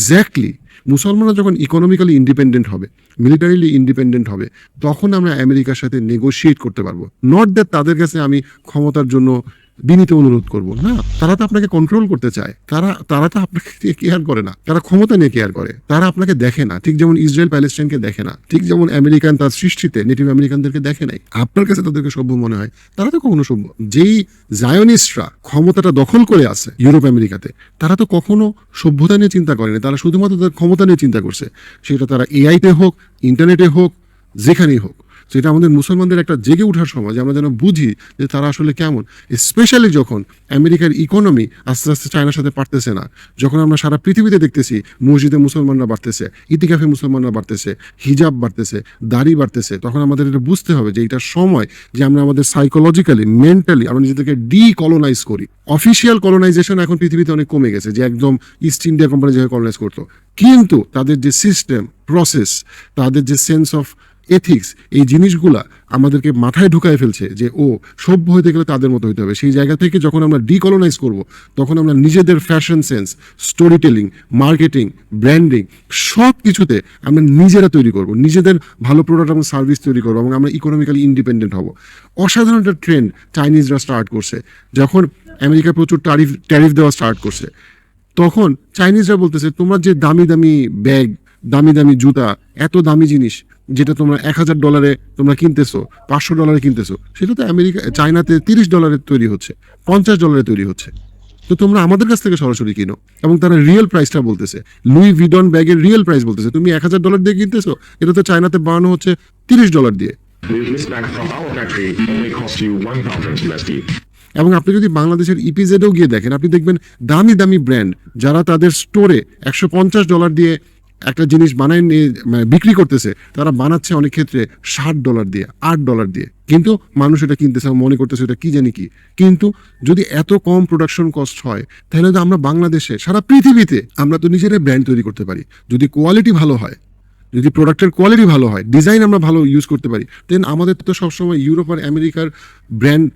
Exactly মুসলমানরা যখন economically independent হবে মিলিটারিলি ইন্ডিপেন্ডেন্ট হবে, তখন আমরা আমেরিকার সাথে নেগোশিয়েট করতে পারব। নট দ্যাট তাদের কাছে আমি ক্ষমতার জন্য বিনীত অনুরোধ করব। না, তারা তো আপনাকে কন্ট্রোল করতে চায়। তারা তারা তো আপনাকে কেয়ার করে না। তারা ক্ষমতা নিয়ে কেয়ার করে। তারা আপনাকে দেখে না। ঠিক যেমন ইসরায়েল প্যালেস্টাইনকে দেখে না। ঠিক যেমন আমেরিকান তার সৃষ্টিতে নেটিভ আমেরিকানদেরকে দেখে নাই। আপনার কাছে তাদেরকে সভ্য মনে হয়? তারা তো কখনো সভ্য। যেই জায়নিস্টরা ক্ষমতাটা দখল করে আছে ইউরোপ, আমেরিকাতে, তারা তো কখনো সভ্যতা নিয়ে চিন্তা করেনি। তারা শুধুমাত্র তাদের ক্ষমতা নিয়ে চিন্তা করছে। সেটা তারা এআইতে হোক ইন্টারনেটে হোক, যেখানেই হোক। সেটা আমাদের মুসলমানদের একটা জেগে ওঠার সময় যে আমরা যেন বুঝি যে তারা আসলে কেমন। স্পেশালি যখন আমেরিকার ইকোনমি আস্তে আস্তে চায়নার সাথে পারতেছে না, যখন আমরা সারা পৃথিবীতে দেখতেছি মসজিদে মুসলমানরা বাড়তেছে, ইতিকাফে মুসলমানরা বাড়তেছে, হিজাব বাড়তেছে, দাড়ি বাড়তেছে, তখন আমাদের এটা বুঝতে হবে যে এটা সময় যে আমরা আমাদের সাইকোলজিক্যালি মেন্টালি আমরা নিজেদেরকে ডিকলোনাইজ করি। অফিসিয়াল কলোনাইজেশন এখন পৃথিবীতে অনেক কমে গেছে, যে একদম ইস্ট ইন্ডিয়া কোম্পানি যেভাবে কলোনাইজ করতো। কিন্তু তাদের যে সিস্টেম প্রসেস তাদের যে সেন্স অফ এথিক্স এই জিনিসগুলা আমাদেরকে মাথায় ঢুকায় ফেলছে যে, ও, সভ্য হইতে গেলে তাদের মতো হইতে হবে। সেই জায়গা থেকে যখন আমরা ডিকলোনাইজ করব, তখন আমরা নিজেদের fashion sense storytelling marketing branding সব কিছুতে আমরা নিজেরা তৈরি করব। নিজেদের ভালো প্রোডাক্ট এবং সার্ভিস তৈরি করব এবং আমরা ইকোনমিক্যালি ইন্ডিপেন্ডেন্ট হব। অসাধারণ একটা ট্রেন্ড চাইনিজরা স্টার্ট করছে। যখন আমেরিকা প্রচুর ট্যারিফ ট্যারিফ দেওয়া স্টার্ট করছে, তখন চাইনিজরা বলতেছে, তোমরা যে দামি দামি ব্যাগ দামি দামি জুতা, এত দামি জিনিস যেটা তোমরা এক হাজার ডলারে তোমরা কিনতেছো পাঁচশো ডলারে কিনতেছো সেটা তো আমেরিকা চায়নাতে তিরিশ ডলারে তৈরি হচ্ছে পঞ্চাশ ডলারে তৈরি হচ্ছে। তো তোমরা আমাদের কাছ থেকে সরাসরি কিনো। এবং তারা রিয়েল প্রাইসটা বলতেছে। লুই ভিডন ব্যাগের রিয়েল প্রাইস বলতেছে। তুমি এক হাজার ডলার দিয়ে কিনতেছো এটা তো চায়নাতে বানানো হচ্ছে তিরিশ ডলার দিয়ে। This bag from our factory only cost you 1,000 USD. এবং আপনি যদি বাংলাদেশের ইপিজেডেও গিয়ে দেখেন আপনি দেখবেন দামি দামি ব্র্যান্ড যারা তাদের স্টোরে একশো পঞ্চাশ ডলার দিয়ে একটা জিনিস বানায় নিয়ে মানে বিক্রি করতেছে, তারা বানাচ্ছে অনেক ক্ষেত্রে ষাট ডলার দিয়ে, আট ডলার দিয়ে। কিন্তু মানুষ এটা কিনতেছে, মনে করতেছে এটা কি জানি কি। কিন্তু যদি এত কম প্রোডাকশন কস্ট হয়, তাহলে তো আমরা বাংলাদেশে, সারা পৃথিবীতে আমরা তো নিজেরাই ব্র্যান্ড তৈরি করতে পারি। যদি কোয়ালিটি ভালো হয়, যদি প্রোডাক্টের কোয়ালিটি ভালো হয় ডিজাইন আমরা ভালো ইউজ করতে পারি দেন আমাদের তো সবসময় ইউরোপ আর আমেরিকার ব্র্যান্ড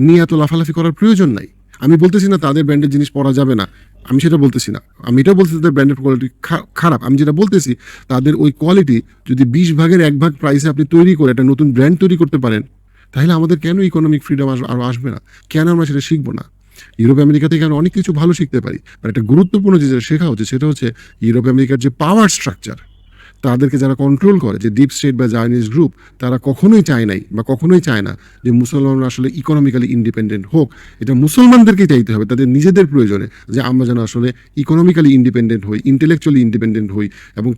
নিয়ে এত লাফালাফি করার প্রয়োজন নাই। আমি বলতেছি না তাদের ব্র্যান্ডের জিনিস পরা যাবে না। আমি সেটা বলতেছি না। আমি এটাও বলতেছি তাদের ব্র্যান্ডের কোয়ালিটি খারাপ। আমি যেটা বলতেছি, তাদের ওই কোয়ালিটি যদি বিশ ভাগের এক ভাগ প্রাইসে আপনি তৈরি করে একটা নতুন ব্র্যান্ড তৈরি করতে পারেন, তাহলে আমাদের কেন ইকোনমিক ফ্রিডম আরও আসবে না? কেন আমরা সেটা শিখব না? ইউরোপ, আমেরিকা থেকে আমরা অনেক কিছু ভালো শিখতে পারি আর একটা গুরুত্বপূর্ণ যে যেটা শেখা হচ্ছে, সেটা হচ্ছে ইউরোপ, আমেরিকার যে পাওয়ার স্ট্রাকচার তাদেরকে যারা কন্ট্রোল করে, যে ডিপ স্টেট বা জাইনিজ গ্রুপ তারা কখনোই চায় নাই বা কখনোই চায় না যে মুসলমানরা আসলে ইকোনমিক্যালি ইন্ডিপেন্ডেন্ট হোক। এটা মুসলমানদেরকে চাইতে হবে, তাদের নিজেদের প্রয়োজনে, যে আমরা যেন আসলে ইকোনমিক্যালি ইন্ডিপেন্ডেন্ট হই ইন্টেলেকচুয়ালি ইন্ডিপেন্ডেন্ট হই এবং